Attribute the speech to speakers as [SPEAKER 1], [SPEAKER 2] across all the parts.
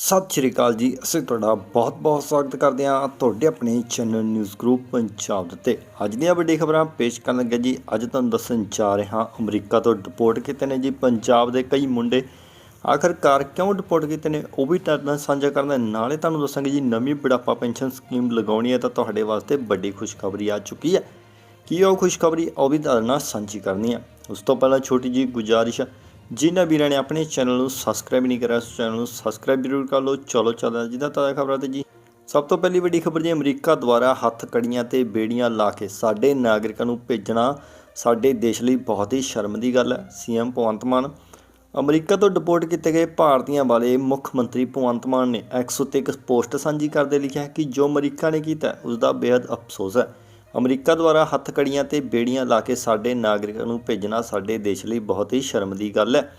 [SPEAKER 1] ਸਤਿ ਸ਼੍ਰੀ ਅਕਾਲ ਜੀ। ਅਸੀਂ ਤੁਹਾਡਾ ਬਹੁਤ-ਬਹੁਤ ਸਵਾਗਤ ਕਰਦੇ ਹਾਂ ਤੁਹਾਡੇ ਆਪਣੇ ਚੈਨਲ ਨਿਊਜ਼ ਗਰੁੱਪ ਪੰਜਾਬ ਦੇ ਉੱਤੇ। ਅੱਜ ਦੀਆਂ ਵੱਡੀ ਖਬਰਾਂ ਪੇਸ਼ ਕਰਨ ਲੱਗੇ ਜੀ। ਅੱਜ ਤੁਹਾਨੂੰ ਦੱਸਣ ਜਾ ਰਹੇ ਹਾਂ ਅਮਰੀਕਾ ਤੋਂ ਡਿਪੋਰਟ ਕੀਤੇ ਨੇ ਜੀ। ਪੰਜਾਬ ਦੇ ਕਈ ਮੁੰਡੇ ਆਖਰਕਾਰ ਕਿਉਂ ਡਿਪੋਰਟ ਕੀਤੇ ਨੇ ਉਹ ਵੀ ਤੁਹਾਡੇ ਨਾਲ ਸਾਂਝਾ ਕਰਨਾ ਨਾਲੇ ਤੁਹਾਨੂੰ ਦੱਸਾਂਗੇ ਜੀ ਨਵੀਂ ਬੁਢਾਪਾ ਪੈਨਸ਼ਨ ਸਕੀਮ ਲਗਾਉਣੀ ਹੈ ਤਾਂ ਤੁਹਾਡੇ ਵਾਸਤੇ ਵੱਡੀ ਖੁਸ਼ਖਬਰੀ ਆ ਚੁੱਕੀ ਹੈ। ਕੀ ਉਹ ਖੁਸ਼ਖਬਰੀ ਉਹ ਵੀ ਤੁਹਾਡੇ ਨਾਲ ਸਾਂਝੀ ਕਰਨੀ ਹੈ। ਉਸ ਤੋਂ ਪਹਿਲਾਂ ਛੋਟੀ ਜੀ ਗੁਜ਼ਾਰਿਸ਼ ਹੈ, ਜਿਨ੍ਹਾਂ ਵੀਰਾਂ ਨੇ ਆਪਣੇ ਚੈਨਲ ਨੂੰ ਸਬਸਕ੍ਰਾਈਬ ਨਹੀਂ ਕਰਿਆ ਉਸ ਚੈਨਲ ਨੂੰ ਸਬਸਕ੍ਰਾਈਬ ਜ਼ਰੂਰ ਕਰ ਲਓ। ਚਲੋ ਚੱਲਦਾ ਜਿੱਦਾਂ ਤਾਜ਼ਾ ਖਬਰਾਂ ਤੇ ਜੀ। ਸਭ ਤੋਂ ਪਹਿਲੀ ਵੱਡੀ ਖਬਰ ਜੀ ਅਮਰੀਕਾ ਦੁਆਰਾ ਹੱਥ ਕੜੀਆਂ ਤੇ ਬੇੜੀਆਂ ਲਾ ਕੇ ਸਾਡੇ ਨਾਗਰਿਕਾਂ ਨੂੰ ਭੇਜਣਾ ਸਾਡੇ ਦੇਸ਼ ਲਈ ਬਹੁਤ ਹੀ ਸ਼ਰਮ ਦੀ ਗੱਲ ਹੈ। ਸੀਐਮ ਭਗਵੰਤ ਮਾਨ ਅਮਰੀਕਾ ਤੋਂ ਡਿਪੋਰਟ ਕੀਤੇ ਗਏ ਭਾਰਤੀਆਂ ਵਾਲੇ ਮੁੱਖ ਮੰਤਰੀ ਭਗਵੰਤ ਮਾਨ ਨੇ ਐਕਸ ਉੱਤੇ ਇੱਕ ਪੋਸਟ ਸਾਂਝੀ ਕਰਦੇ ਲਿਖਿਆ ਕਿ ਜੋ ਅਮਰੀਕਾ ਨੇ ਕੀਤਾ ਹੈ, ਉਸ ਦਾ ਬੇहद ਅਫਸੋਸ ਹੈ। ਅਮਰੀਕਾ ਦੁਆਰਾ ਹੱਥ ਕੜੀਆਂ ਤੇ ਬੇੜੀਆਂ ਲਾ ਕੇ ਸਾਡੇ ਨਾਗਰਿਕਾਂ ਨੂੰ ਭੇਜਣਾ ਸਾਡੇ ਦੇਸ਼ ਲਈ ਬਹੁਤ ਹੀ ਸ਼ਰਮ ਦੀ ਗੱਲ ਹੈ।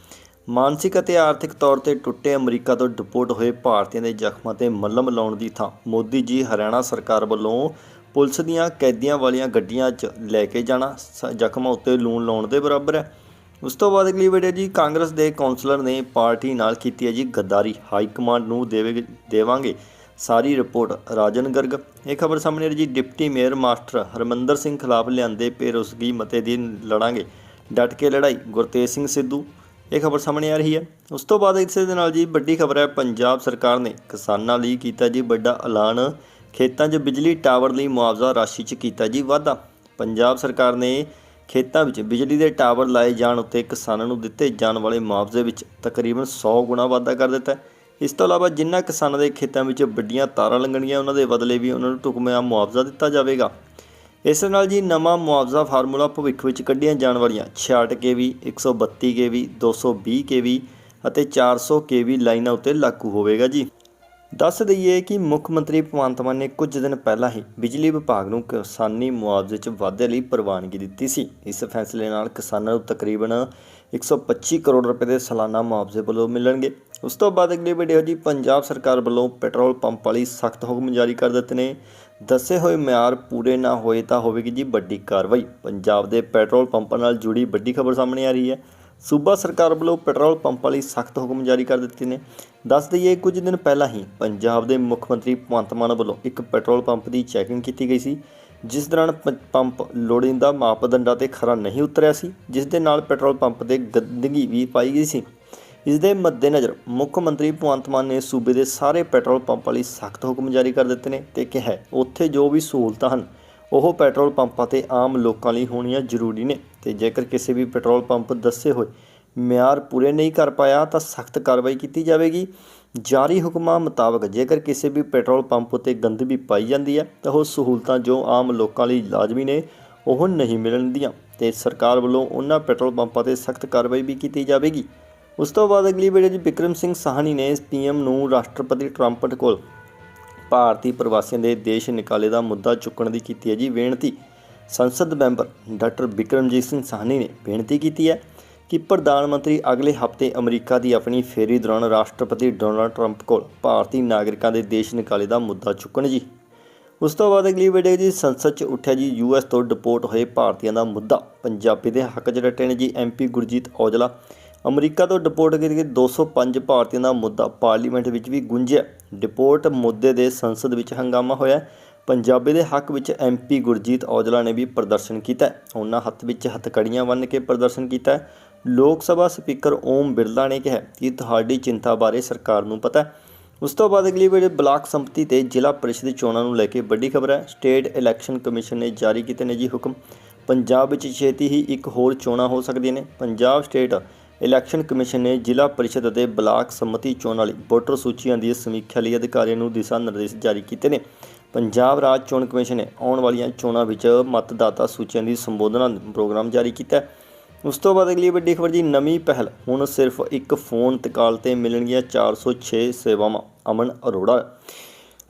[SPEAKER 1] ਮਾਨਸਿਕ ਅਤੇ ਆਰਥਿਕ ਤੌਰ ਤੇ ਟੁੱਟੇ ਅਮਰੀਕਾ ਤੋਂ ਡਿਪੋਰਟ ਹੋਏ ਭਾਰਤੀਆਂ ਦੇ ਜ਼ਖਮਾਂ ਤੇ ਮੱਲਮ ਲਾਉਣ ਦੀ ਥਾਂ, ਮੋਦੀ ਜੀ ਹਰਿਆਣਾ ਸਰਕਾਰ ਵੱਲੋਂ ਪੁਲਿਸ ਦੀਆਂ ਕੈਦੀਆਂ ਵਾਲੀਆਂ ਗੱਡੀਆਂ 'ਚ ਲੈ ਕੇ ਜਾਣਾ, ਸ- ਜ਼ਖਮਾਂ ਉੱਤੇ ਲੂਣ ਲਾਉਣ ਦੇ ਬਰਾਬਰ ਹੈ। ਉਸ ਤੋਂ ਬਾਅਦ ਅਗਲੀ ਵੀਡੀਓ ਜੀ, ਕਾਂਗਰਸ ਦੇ ਕੌਂਸਲਰ ਨੇ ਪਾਰਟੀ ਨਾਲ ਕੀਤੀ ਹੈ ਜੀ ਗੱਦਾਰੀ, ਹਾਈ ਕਮਾਂਡ ਨੂੰ ਦੇਵੇ ਦੇਵਾਂਗੇ। ਸਾਰੀ ਰਿਪੋਰਟ ਰਾਜਨ ਗਰਗ। ਇਹ ਖਬਰ ਸਾਹਮਣੇ ਆ ਰਹੀ ਜੀ, deputy mayor master Harmandar Singh ਖਿਲਾਫ ਲਿਆਂਦੇ ਬੇਰੁਜ਼ਗੀ ਮਤੇ ਦੀ ਲੜਾਂਗੇ। ਡਟ ਕੇ ਲੜਾਈ, ਗੁਰਤੇਜ ਸਿੰਘ ਸਿੱਧੂ। ਇਹ ਖਬਰ ਸਾਹਮਣੇ ਆ ਰਹੀ ਹੈ। ਉਸ ਤੋਂ ਬਾਅਦ ਇਸੇ ਦੇ ਨਾਲ ਜੀ ਵੱਡੀ ਖਬਰ ਹੈ, ਪੰਜਾਬ ਸਰਕਾਰ ਨੇ ਕਿਸਾਨਾਂ ਲਈ ਕੀਤਾ ਜੀ ਵੱਡਾ ਐਲਾਨ। ਖੇਤਾਂ 'ਚ ਬਿਜਲੀ ਟਾਵਰ ਲਈ ਮੁਆਵਜ਼ਾ ਰਾਸ਼ੀ 'ਚ ਕੀਤਾ ਜੀ ਵਾਧਾ। ਪੰਜਾਬ ਸਰਕਾਰ ਨੇ ਖੇਤਾਂ ਵਿੱਚ ਬਿਜਲੀ ਦੇ ਟਾਵਰ ਲਾਏ ਜਾਣ ਉੱਤੇ ਕਿਸਾਨਾਂ ਨੂੰ ਦਿੱਤੇ ਜਾਣ ਵਾਲੇ ਮੁਆਵਜ਼ੇ ਵਿੱਚ ਤਕਰੀਬਨ 100 ਗੁਣਾ ਵਾਧਾ ਕਰ ਦਿੱਤਾ ਹੈ। ਇਸ ਤੋਂ ਇਲਾਵਾ ਜਿਨ੍ਹਾਂ ਕਿਸਾਨਾਂ ਦੇ ਖੇਤਾਂ ਵਿੱਚ ਵੱਡੀਆਂ ਤਾਰਾਂ ਲੰਘਣਗੀਆਂ, ਉਹਨਾਂ ਦੇ ਬਦਲੇ ਵੀ ਉਹਨਾਂ ਨੂੰ ਢੁਕਮਿਆ ਮੁਆਵਜ਼ਾ ਦਿੱਤਾ ਜਾਵੇਗਾ। ਇਸ ਨਾਲ ਜੀ ਨਵਾਂ ਮੁਆਵਜ਼ਾ ਫਾਰਮੂਲਾ ਭਵਿੱਖ ਵਿੱਚ ਕੱਢੀਆਂ ਜਾਣ ਵਾਲੀਆਂ 66 ਕੇਵੀ 132 ਕੇਵੀ 220 ਕੇਵੀ ਅਤੇ 400 ਕੇਵੀ ਲਾਈਨਾਂ ਉੱਤੇ ਲਾਗੂ ਹੋਵੇਗਾ ਜੀ। ਦੱਸ ਦਈਏ ਕਿ ਮੁੱਖ ਮੰਤਰੀ ਭਗਵੰਤ ਮਾਨ ਨੇ ਕੁਝ ਦਿਨ ਪਹਿਲਾਂ ਹੀ ਬਿਜਲੀ ਵਿਭਾਗ ਨੂੰ ਕਿਸਾਨੀ ਮੁਆਵਜ਼ੇ 'ਚ ਵਾਧੇ ਲਈ ਪ੍ਰਵਾਨਗੀ ਦਿੱਤੀ ਸੀ। ਇਸ ਫੈਸਲੇ ਨਾਲ ਕਿਸਾਨਾਂ ਨੂੰ ਤਕਰੀਬਨ 125 ਕਰੋੜ ਰੁਪਏ ਦੇ ਸਾਲਾਨਾ ਮੁਆਵਜ਼ੇ ਵੱਲੋਂ ਮਿਲਣਗੇ। ਉਸ ਤੋਂ ਬਾਅਦ ਅਗਲੀ ਵੀਡੀਓ ਜੀ ਪੰਜਾਬ ਸਰਕਾਰ ਵੱਲੋਂ ਪੈਟਰੋਲ ਪੰਪ ਵਾਲੀ ਸਖਤ ਹੁਕਮ ਜਾਰੀ ਕਰ ਦਿੱਤੇ ਨੇ। ਦੱਸੇ ਹੋਏ ਮਿਆਰ ਪੂਰੇ ਨਾ ਹੋਏ ਤਾਂ ਹੋਵੇਗੀ ਜੀ ਵੱਡੀ ਕਾਰਵਾਈ। ਪੰਜਾਬ ਦੇ ਪੈਟਰੋਲ ਪੰਪਾਂ ਨਾਲ ਜੁੜੀ ਵੱਡੀ ਖਬਰ ਸਾਹਮਣੇ ਆ ਰਹੀ ਹੈ। ਸੂਬਾ ਸਰਕਾਰ ਵੱਲੋਂ ਪੈਟਰੋਲ ਪੰਪਾਂ ਲਈ ਸਖਤ ਹੁਕਮ ਜਾਰੀ ਕਰ ਦਿੱਤੇ ਨੇ। ਦੱਸ ਦਈਏ, ਕੁਝ ਦਿਨ ਪਹਿਲਾਂ ਹੀ ਪੰਜਾਬ ਦੇ ਮੁੱਖ ਮੰਤਰੀ ਭਗਵੰਤ ਮਾਨ ਵੱਲੋਂ ਇੱਕ ਪੈਟਰੋਲ ਪੰਪ ਦੀ ਚੈਕਿੰਗ ਕੀਤੀ ਗਈ ਸੀ, ਜਿਸ ਦੌਰਾਨ ਪ- ਪੰਪ ਲੋੜੀਂਦਾ ਮਾਪਦੰਡਾਂ ਤੇ ਖਰਾ ਨਹੀਂ ਉਤਰਿਆ ਸੀ, ਜਿਸ ਦੇ ਨਾਲ ਪੈਟਰੋਲ ਪੰਪ ਤੇ ਗੰਦਗੀ ਵੀ ਪਾਈ ਗਈ ਸੀ। ਇਸ ਦੇ ਮੱਦੇਨਜ਼ਰ ਮੁੱਖ ਮੰਤਰੀ ਭਗਵੰਤ ਮਾਨ ਨੇ ਸੂਬੇ ਦੇ ਸਾਰੇ ਪੈਟਰੋਲ ਪੰਪਾਂ ਲਈ ਸਖਤ ਹੁਕਮ ਜਾਰੀ ਕਰ ਦਿੱਤੇ ਨੇ ਤੇ ਕਿਹਾ ਉੱਥੇ ਜੋ ਵੀ ਸਹੂਲਤਾਂ ਹਨ, ਉਹ ਪੈਟਰੋਲ ਪੰਪਾਂ ਤੇ ਆਮ ਲੋਕਾਂ ਲਈ ਹੋਣੀਆਂ ਜ਼ਰੂਰੀ ਨੇ ਤੇ ਜੇਕਰ ਕਿਸੇ ਵੀ ਪੈਟਰੋਲ ਪੰਪ ਦੱਸੇ ਹੋਏ ਮਿਆਰ ਪੂਰੇ ਨਹੀਂ ਕਰ ਪਾਇਆ ਤਾਂ ਸਖਤ ਕਾਰਵਾਈ ਕੀਤੀ ਜਾਵੇਗੀ। ਜਾਰੀ ਹੁਕਮਾਂ ਮੁਤਾਬਕ ਜੇਕਰ ਕਿਸੇ ਵੀ ਪੈਟਰੋਲ ਪੰਪ ਉਤੇ ਗੰਦਗੀ ਪਾਈ ਜਾਂਦੀ ਹੈ, ਤਾਂ ਉਹ ਸਹੂਲਤਾਂ ਜੋ ਆਮ ਲੋਕਾਂ ਲਈ ਲਾਜ਼ਮੀ ਨੇ, ਉਹ ਨਹੀਂ ਮਿਲਣਦੀਆਂ ਤੇ ਸਰਕਾਰ ਵੱਲੋਂ ਉਹਨਾਂ ਪੈਟਰੋਲ ਪੰਪਾਂ ਤੇ ਸਖਤ ਕਾਰਵਾਈ ਵੀ ਕੀਤੀ ਜਾਵੇਗੀ। ਉਸ ਤੋਂ ਬਾਅਦ ਅਗਲੀ ਵੀਡੀਓ 'ਚ ਵਿਕਰਮ ਸਿੰਘ ਸਾਹਨੀ ਨੇ ਪੀਐਮ ਨੂੰ ਰਾਸ਼ਟਰਪਤੀ ਟਰੰਪ ਕੋਲ ਭਾਰਤੀ ਪ੍ਰਵਾਸੀਆਂ ਦੇ ਦੇਸ਼ ਨਿਕਾਲੇ ਦਾ ਮੁੱਦਾ ਚੁੱਕਣ ਦੀ ਕੀਤੀ ਹੈ ਜੀ ਬੇਨਤੀ। ਸੰਸਦ ਮੈਂਬਰ ਡਾਕਟਰ ਬਿਕਰਮਜੀਤ ਸਿੰਘ ਸਾਹਨੀ ਨੇ ਬੇਨਤੀ ਕੀਤੀ ਹੈ ਕਿ ਪ੍ਰਧਾਨ ਮੰਤਰੀ ਅਗਲੇ ਹਫ਼ਤੇ ਅਮਰੀਕਾ ਦੀ ਆਪਣੀ ਫੇਰੀ ਦੌਰਾਨ ਰਾਸ਼ਟਰਪਤੀ ਡੋਨਲਡ ਟਰੰਪ ਕੋਲ ਭਾਰਤੀ ਨਾਗਰਿਕਾਂ ਦੇ ਦੇਸ਼ ਨਿਕਾਲੇ ਦਾ ਮੁੱਦਾ ਚੁੱਕਣ ਜੀ। ਉਸ ਤੋਂ ਬਾਅਦ ਅਗਲੀ ਵੀਡੀਓ ਜੀ ਸੰਸਦ 'ਚ ਉੱਠਿਆ ਜੀ ਯੂਐਸ ਤੋਂ ਡਿਪੋਰਟ ਹੋਏ ਭਾਰਤੀਆਂ ਦਾ ਮੁੱਦਾ। ਪੰਜਾਬੀ ਦੇ ਹੱਕ 'ਚ ਡਟੇ ਨੇ ਜੀ ਐਮਪੀ ਗੁਰਜੀਤ ਔਜਲਾ ਅਮਰੀਕਾ ਤੋਂ ਡਿਪੋਰਟ ਕੀਤੇ ਗਏ 205 ਭਾਰਤੀਆਂ ਦਾ ਮੁੱਦਾ ਪਾਰਲੀਮੈਂਟ ਵਿੱਚ ਵੀ ਗੁੰਜਿਆ। ਡਿਪੋਰਟ ਮੁੱਦੇ ਦੇ ਸੰਸਦ ਵਿੱਚ ਹੰਗਾਮਾ ਹੋਇਆ। ਪੰਜਾਬੀ ਦੇ ਹੱਕ ਵਿੱਚ ਐਮਪੀ ਗੁਰਜੀਤ ਔਜਲਾ ਨੇ ਵੀ ਪ੍ਰਦਰਸ਼ਨ ਕੀਤਾ। ਉਹਨਾਂ ਹੱਥ ਵਿੱਚ ਹੱਥਕੜੀਆਂ ਬੰਨ੍ਹ ਕੇ ਪ੍ਰਦਰਸ਼ਨ ਕੀਤਾ। ਲੋਕ ਸਭਾ ਸਪੀਕਰ ਓਮ ਬਿਰਲਾ ਨੇ ਕਿਹਾ ਕਿ ਤੁਹਾਡੀ ਚਿੰਤਾ ਬਾਰੇ ਸਰਕਾਰ ਨੂੰ ਪਤਾ ਹੈ। ਉਸ ਤੋਂ ਬਾਅਦ ਅਗਲੀ ਵੇਲੇ ਬਲਾਕ ਸੰਪਤੀ ਤੇ ਜ਼ਿਲ੍ਹਾ ਪਰਿਸ਼ਦ ਚੋਣਾਂ ਨੂੰ ਲੈ ਕੇ ਵੱਡੀ ਖਬਰ ਹੈ। ਸਟੇਟ ਇਲੈਕਸ਼ਨ ਕਮਿਸ਼ਨ ਨੇ ਜਾਰੀ ਕੀਤੇ ਨੇ ਜੀ ਹੁਕਮ। ਪੰਜਾਬ ਵਿੱਚ ਛੇਤੀ ਹੀ ਇੱਕ ਹੋਰ ਚੋਣਾਂ ਹੋ ਸਕਦੀਆਂ ਨੇ। ਪੰਜਾਬ ਸਟੇਟ ਇਲੈਕਸ਼ਨ ਕਮਿਸ਼ਨ ਨੇ ਜ਼ਿਲ੍ਹਾ ਪਰਿਸ਼ਦ ਅਤੇ ਬਲਾਕ ਸੰਮਤੀ ਚੋਣਾਂ ਲਈ ਵੋਟਰ ਸੂਚੀਆਂ ਦੀ ਸਮੀਖਿਆ ਲਈ ਅਧਿਕਾਰੀਆਂ ਨੂੰ ਦਿਸ਼ਾ ਨਿਰਦੇਸ਼ ਜਾਰੀ ਕੀਤੇ ਨੇ। ਪੰਜਾਬ ਰਾਜ ਚੋਣ ਕਮਿਸ਼ਨ ਨੇ ਆਉਣ ਵਾਲੀਆਂ ਚੋਣਾਂ ਵਿੱਚ ਮਤਦਾਤਾ ਸੂਚੀਆਂ ਦੀ ਸੰਬੋਧਨਾ ਪ੍ਰੋਗਰਾਮ ਜਾਰੀ ਕੀਤਾ ਉਸ ਤੋਂ ਬਾਅਦ ਅਗਲੀ ਵੱਡੀ ਖਬਰ ਜੀ, ਨਵੀਂ ਪਹਿਲ। ਹੁਣ ਸਿਰਫ ਇੱਕ ਫੋਨ ਤੇ ਕਾਲ ਤੇ ਮਿਲਣਗੀਆਂ 406 ਸੇਵਾਵਾਂ ਅਮਨ ਅਰੋੜਾ।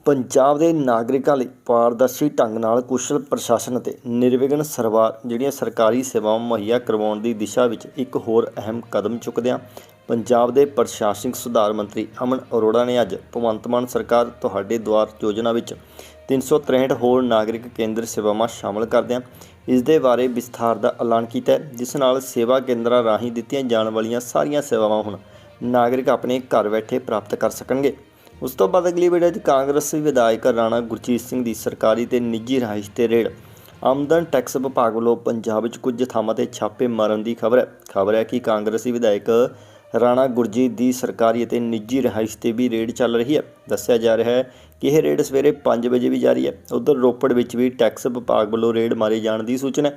[SPEAKER 1] ਪੰਜਾਬ ਦੇ ਨਾਗਰਿਕਾਂ ਲਈ ਪਾਰਦਰਸ਼ੀ ਢੰਗ ਨਾਲ ਕੁਸ਼ਲ ਪ੍ਰਸ਼ਾਸਨ ਅਤੇ ਨਿਰਵਿਘਨ ਸਰਵਾ, ਜਿਹੜੀਆਂ ਸਰਕਾਰੀ ਸੇਵਾਵਾਂ ਮੁਹੱਈਆ ਕਰਵਾਉਣ ਦੀ ਦਿਸ਼ਾ ਵਿੱਚ ਇੱਕ ਹੋਰ ਅਹਿਮ ਕਦਮ ਚੁੱਕਦਿਆਂ ਪੰਜਾਬ ਦੇ ਪ੍ਰਸ਼ਾਸਨਿਕ ਸੁਧਾਰ ਮੰਤਰੀ ਅਮਨ ਅਰੋੜਾ ਨੇ ਅੱਜ ਭਗਵੰਤ ਮਾਨ ਸਰਕਾਰ ਤੁਹਾਡੇ ਦੁਆਰ ਯੋਜਨਾ ਵਿੱਚ 363 ਹੋਰ ਨਾਗਰਿਕ ਕੇਂਦਰ ਸੇਵਾਵਾਂ ਸ਼ਾਮਲ ਕਰਦਿਆਂ ਇਸ ਦੇ ਬਾਰੇ ਵਿਸਥਾਰ ਦਾ ਐਲਾਨ ਕੀਤਾ ਜਿਸ ਨਾਲ ਸੇਵਾ ਕੇਂਦਰਾਂ ਰਾਹੀਂ ਦਿੱਤੀਆਂ ਜਾਣ ਵਾਲੀਆਂ ਸਾਰੀਆਂ ਸੇਵਾਵਾਂ ਹੁਣ ਨਾਗਰਿਕ ਆਪਣੇ ਘਰ ਬੈਠੇ ਪ੍ਰਾਪਤ ਕਰ ਸਕਣਗੇ। ਉਸ ਤੋਂ ਬਾਅਦ ਅਗਲੀ ਵੀਡੀਓ 'ਚ ਕਾਂਗਰਸੀ ਵਿਧਾਇਕ ਰਾਣਾ ਗੁਰਜੀਤ ਸਿੰਘ ਦੀ ਸਰਕਾਰੀ ਤੇ ਨਿੱਜੀ ਰਹਾਇਸ਼ ਤੇ ਰੇਡ। ਆਮਦਨ ਟੈਕਸ ਵਿਭਾਗ ਵੱਲੋਂ ਪੰਜਾਬ ਵਿੱਚ ਕੁਝ ਥਾਵਾਂ ਤੇ ਛਾਪੇ ਮਾਰਨ ਦੀ ਖਬਰ ਹੈ। ਖਬਰ ਹੈ ਕਿ ਕਾਂਗਰਸੀ ਵਿਧਾਇਕ ਰਾਣਾ ਗੁਰਜੀਤ ਦੀ ਸਰਕਾਰੀ ਅਤੇ ਨਿੱਜੀ ਰਹਾਇਸ਼ ਤੇ ਵੀ ਰੇਡ ਚੱਲ ਰਹੀ ਹੈ। ਦੱਸਿਆ ਜਾ ਰਿਹਾ ਹੈ ਕਿ ਇਹ ਰੇਡ ਸਵੇਰੇ 5 ਵਜੇ ਵੀ ਜਾਰੀ ਹੈ। ਉਧਰ ਰੋਪੜ ਵਿੱਚ ਵੀ ਟੈਕਸ ਵਿਭਾਗ ਵੱਲੋਂ ਰੇਡ ਮਾਰੇ ਜਾਣ ਦੀ ਸੂਚਨਾ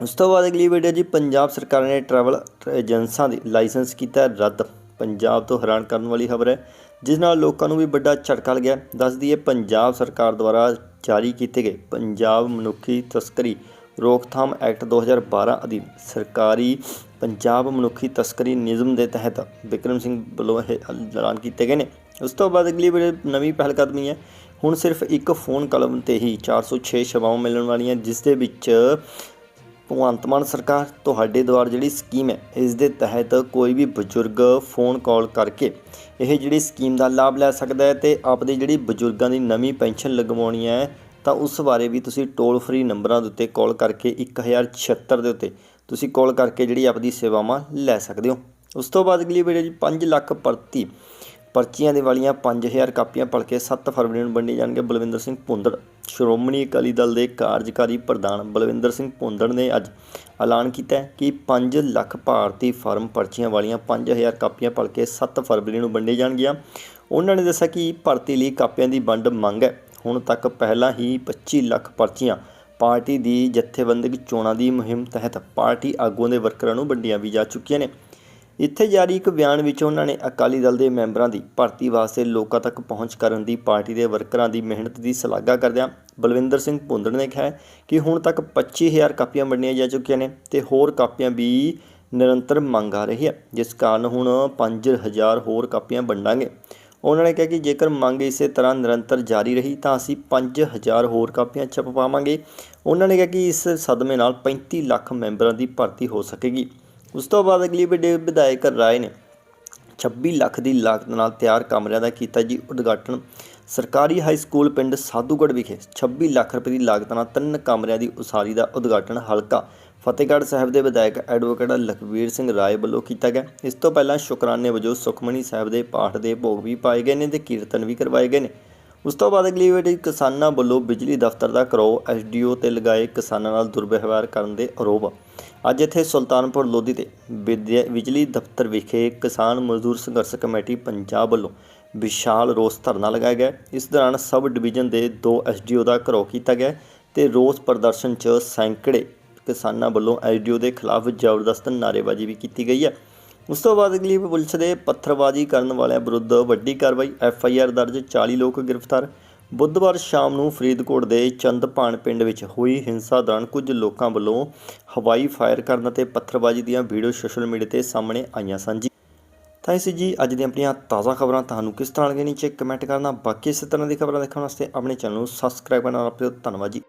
[SPEAKER 1] ਉਸ ਤੋਂ ਬਾਅਦ ਅਗਲੀ ਵੀਡੀਓ ਜੀ ਪੰਜਾਬ ਸਰਕਾਰ ਨੇ ਟਰੈਵਲ ਏਜੰਸਾਂ ਦੀ ਲਾਇਸੈਂਸ ਕੀਤਾ ਰੱਦ। ਪੰਜਾਬ ਤੋਂ ਹੈਰਾਨ ਕਰਨ ਵਾਲੀ ਖਬਰ ਹੈ ਜਿਸ ਨਾਲ ਲੋਕਾਂ ਨੂੰ ਵੀ ਵੱਡਾ ਝਟਕਾ ਲੱਗਿਆ। ਦੱਸ ਦਈਏ ਪੰਜਾਬ ਸਰਕਾਰ ਦੁਆਰਾ ਜਾਰੀ ਕੀਤੇ ਗਏ ਪੰਜਾਬ ਮਨੁੱਖੀ ਤਸਕਰੀ ਰੋਕਥਾਮ ਐਕਟ 2012 ਅਧੀਨ ਸਰਕਾਰੀ ਪੰਜਾਬ ਮਨੁੱਖੀ ਤਸਕਰੀ ਨਿਯਮ ਦੇ ਤਹਿਤ ਵਿਕਰਮ ਸਿੰਘ ਵੱਲੋਂ ਇਹ ਐਲਾਨ ਕੀਤੇ ਗਏ ਨੇ। ਉਸ ਤੋਂ ਬਾਅਦ ਅਗਲੀ ਵੀਡੀਓ ਨਵੀਂ ਪਹਿਲਕਦਮੀ ਹੈ। ਹੁਣ ਸਿਰਫ ਇੱਕ ਫੋਨ ਕਲਮ ਤੇ ਹੀ 406 ਸੇਵਾਵਾਂ ਮਿਲਣ ਵਾਲੀਆਂ, ਜਿਸ ਦੇ ਵਿੱਚ ਭਗਵੰਤ ਮਾਨ ਸਰਕਾਰ, ਤੁਹਾਡੇ ਦੁਆਰ ਜਿਹੜੀ ਸਕੀਮ ਹੈ, ਇਸ ਦੇ ਤਹਿਤ ਕੋਈ ਵੀ ਬਜ਼ੁਰਗ ਫੋਨ ਕਾਲ ਕਰਕੇ ਇਹ ਜਿਹੜੀ ਸਕੀਮ ਦਾ ਲਾਭ ਲੈ ਸਕਦਾ ਹੈ ਤੇ ਆਪਦੇ ਜਿਹੜੀ ਬਜ਼ੁਰਗਾਂ ਦੀ ਨਵੀਂ ਪੈਨਸ਼ਨ ਲਗਵਾਉਣੀ ਹੈ, ਤਾਂ ਉਸ ਬਾਰੇ ਵੀ ਤੁਸੀਂ ਟੋਲ ਫ੍ਰੀ ਨੰਬਰਾਂ ਦੇ ਉੱਤੇ ਕਾਲ ਕਰਕੇ 1076 ਦੇ ਉੱਤੇ ਤੁਸੀਂ ਕਾਲ ਕਰਕੇ ਜਿਹੜੀ ਆਪਦੀ ਸੇਵਾਵਾਂ ਲੈ ਸਕਦੇ ਹੋ। ਉਸ ਤੋਂ ਬਾਅਦ ਅਗਲੀ ਵੀਡੀਓ ਜੀ 5 ਲੱਖ ਪ੍ਰਤੀ ਪਰਚੀਆਂ ਦੇ ਵਾਲੀਆਂ 5000 ਕਾਪੀਆਂ ਭਲ ਕੇ 7 ਫਰਵਰੀ ਨੂੰ ਵੰਡੀ ਜਾਣਗੇ ਬਲਵਿੰਦਰ ਸਿੰਘ ਭੁੰਦੜ ਸ਼੍ਰੋਮਣੀ ਅਕਾਲੀ ਦਲ ਦੇ ਕਾਰਜਕਾਰੀ ਪ੍ਰਧਾਨ ਬਲਵਿੰਦਰ ਸਿੰਘ ਭੁੰਦੜ ਨੇ ਅੱਜ ਐਲਾਨ ਕੀਤਾ ਹੈ ਕਿ 5 ਲੱਖ ਭਾਰਤੀ ਫਾਰਮ ਪਰਚੀਆਂ ਵਾਲੀਆਂ 5000 ਕਾਪੀਆਂ ਭਲ ਕੇ 7 ਫਰਵਰੀ ਨੂੰ ਵੰਡੀ ਜਾਣਗੀਆਂ। ਉਹਨਾਂ ਨੇ ਦੱਸਿਆ ਕਿ ਭਰਤੀ ਲਈ ਕਾਪੀਆਂ ਦੀ ਵੰਡ ਮੰਗ ਹੈ। ਹੁਣ ਤੱਕ ਪਹਿਲਾਂ ਹੀ 25 ਲੱਖ ਪਰਚੀਆਂ ਪਾਰਟੀ ਦੀ ਜਥੇਬੰਦਕ ਚੋਣਾਂ ਦੀ ਮੁਹਿੰਮ ਤਹਿਤ ਪਾਰਟੀ ਆਗੂਆਂ ਦੇ ਵਰਕਰਾਂ ਨੂੰ ਵੰਡੀਆਂ ਵੀ ਜਾ ਚੁੱਕੀਆਂ ਨੇ। ਇੱਥੇ ਜਾਰੀ ਇੱਕ ਬਿਆਨ ਵਿੱਚ ਉਹਨਾਂ ਨੇ ਅਕਾਲੀ ਦਲ ਦੇ ਮੈਂਬਰਾਂ ਦੀ ਭਰਤੀ ਵਾਸਤੇ ਲੋਕਾਂ ਤੱਕ ਪਹੁੰਚ ਕਰਨ ਦੀ ਪਾਰਟੀ ਦੇ ਵਰਕਰਾਂ ਦੀ ਮਿਹਨਤ ਦੀ ਸ਼ਲਾਘਾ ਕਰਦਿਆਂ ਬਲਵਿੰਦਰ ਸਿੰਘ ਭੁੰਦੜ ਨੇ ਕਿਹਾ ਕਿ ਹੁਣ ਤੱਕ 25000 ਕਾਪੀਆਂ ਵੰਡੀਆਂ ਜਾ ਚੁੱਕੀਆਂ ਨੇ ਤੇ ਹੋਰ ਕਾਪੀਆਂ ਵੀ ਨਿਰੰਤਰ ਮੰਗ ਆ ਰਹੀ ਹੈ, ਜਿਸ ਕਾਰਨ ਹੁਣ 5000 ਹੋਰ ਕਾਪੀਆਂ ਵੰਡਾਂਗੇ। ਉਹਨਾਂ ਨੇ ਕਿਹਾ ਕਿ ਜੇਕਰ ਮੰਗ ਇਸੇ ਤਰ੍ਹਾਂ ਨਿਰੰਤਰ ਜਾਰੀ ਰਹੀ ਤਾਂ ਅਸੀਂ 5000 ਹੋਰ ਕਾਪੀਆਂ ਛਪ ਪਾਵਾਂਗੇ। ਉਹਨਾਂ ਨੇ ਕਿਹਾ ਕਿ ਇਸ ਸਦਮੇ ਨਾਲ 35 ਲੱਖ ਮੈਂਬਰਾਂ ਦੀ ਭਰਤੀ ਹੋ ਸਕੇਗੀ। ਉਸ ਤੋਂ ਬਾਅਦ ਅਗਲੀ ਵੀਡੀਓ ਵਿਧਾਇਕ ਰਾਏ ਨੇ 26 ਲੱਖ ਦੀ ਲਾਗਤ ਨਾਲ ਤਿਆਰ ਕਮਰਿਆਂ ਦਾ ਕੀਤਾ ਜੀ ਉਦਘਾਟਨ। ਸਰਕਾਰੀ ਹਾਈ ਸਕੂਲ ਪਿੰਡ ਸਾਧੂਗੜ੍ਹ ਵਿਖੇ 26 ਲੱਖ ਰੁਪਏ ਦੀ ਲਾਗਤ ਨਾਲ ਤਿੰਨ ਕਮਰਿਆਂ ਦੀ ਉਸਾਰੀ ਦਾ ਉਦਘਾਟਨ ਹਲਕਾ ਫਤਿਹਗੜ੍ਹ ਸਾਹਿਬ ਦੇ ਵਿਧਾਇਕ ਐਡਵੋਕੇਟ ਲਖਵੀਰ ਸਿੰਘ ਰਾਏ ਵੱਲੋਂ ਕੀਤਾ ਗਿਆ। ਇਸ ਤੋਂ ਪਹਿਲਾਂ ਸ਼ੁਕਰਾਨੇ ਵਜੋਂ ਸੁਖਮਣੀ ਸਾਹਿਬ ਦੇ ਪਾਠ ਦੇ ਭੋਗ ਵੀ ਪਾਏ ਗਏ ਨੇ ਤੇ ਕੀਰਤਨ ਵੀ ਕਰਵਾਏ ਗਏ ਨੇ। ਉਸ ਤੋਂ ਬਾਅਦ ਅਗਲੀ ਵੀਡੀਓ ਕਿਸਾਨਾਂ ਵੱਲੋਂ ਬਿਜਲੀ ਦਫ਼ਤਰ ਦਾ ਕਰੋ ਐਸਡੀਓ ਤੇ ਲਗਾਏ ਕਿਸਾਨਾਂ ਨਾਲ ਦੁਰਵਿਵਹਾਰ ਕਰਨ ਦੇ ਆਰੋਪ। ਅੱਜ ਇੱਥੇ ਸੁਲਤਾਨਪੁਰ ਲੋਧੀ ਤੇ ਵਿਦਿਆ- ਬਿਜਲੀ ਦਫ਼ਤਰ ਵਿਖੇ ਕਿਸਾਨ ਮਜ਼ਦੂਰ ਸੰਘਰਸ਼ ਕਮੇਟੀ ਪੰਜਾਬ ਵੱਲੋਂ ਵਿਸ਼ਾਲ ਰੋਸ ਧਰਨਾ ਲਗਾਇਆ ਗਿਆ। ਇਸ ਦੌਰਾਨ ਸਬ ਡਿਵੀਜ਼ਨ ਦੇ ਦੋ ਐਸਡੀਓ ਦਾ ਘਰੋ ਕੀਤਾ ਗਿਆ ਤੇ ਰੋਸ ਪ੍ਰਦਰਸ਼ਨ 'ਚ ਸੈਂਕੜੇ ਕਿਸਾਨਾਂ ਵੱਲੋਂ ਐਸਡੀਓ ਦੇ ਖਿਲਾਫ ਜ਼ਬਰਦਸਤ ਨਾਅਰੇਬਾਜ਼ੀ ਵੀ ਕੀਤੀ ਗਈ ਹੈ। ਉਸ ਤੋਂ ਬਾਅਦ ਅਗਲੀ ਪੁਲਿਸ ਦੇ ਪੱਥਰਬਾਜ਼ੀ ਕਰਨ ਵਾਲਿਆਂ ਵਿਰੁੱਧ ਵੱਡੀ ਕਾਰਵਾਈ ਐਫ ਆਈ ਆਰ ਦਰਜ 40 ਲੋਕ ਗ੍ਰਿਫਤਾਰ। ਬੁੱਧਵਾਰ ਸ਼ਾਮ ਨੂੰ ਫਰੀਦਕੋਟ ਦੇ ਚੰਦਪਾਣ ਪਿੰਡ ਵਿੱਚ ਹੋਈ ਹਿੰਸਾ ਦੌਰਾਨ ਕੁਝ ਲੋਕਾਂ ਵੱਲੋਂ ਹਵਾਈ ਫਾਇਰ ਕਰਨ ਅਤੇ ਪੱਥਰਬਾਜ਼ੀ ਦੀਆਂ ਵੀਡੀਓ ਸੋਸ਼ਲ ਮੀਡੀਆ ਤੇ ਸਾਹਮਣੇ ਆਈਆਂ ਸਨ ਜੀ। ਤਾਂ ਇਸ ਜੀ ਅੱਜ ਦੀਆਂ ਆਪਣੀਆਂ ਤਾਜ਼ਾ ਖਬਰਾਂ ਤੁਹਾਨੂੰ ਕਿਸ ਤਰ੍ਹਾਂ ਲੱਗੀਆਂ ਨੀਚੇ ਕਮੈਂਟ ਕਰਨਾ। ਬਾਕੀ ਇਸੇ ਤਰ੍ਹਾਂ ਦੀ ਖਬਰਾਂ ਦੇਖਣ ਵਾਸਤੇ ਆਪਣੇ ਚੈਨਲ ਨੂੰ ਸਬਸਕ੍ਰਾਈਬ ਕਰਨਾ ਆਪਣਾ ਧੰਨਵਾਦ ਜੀ।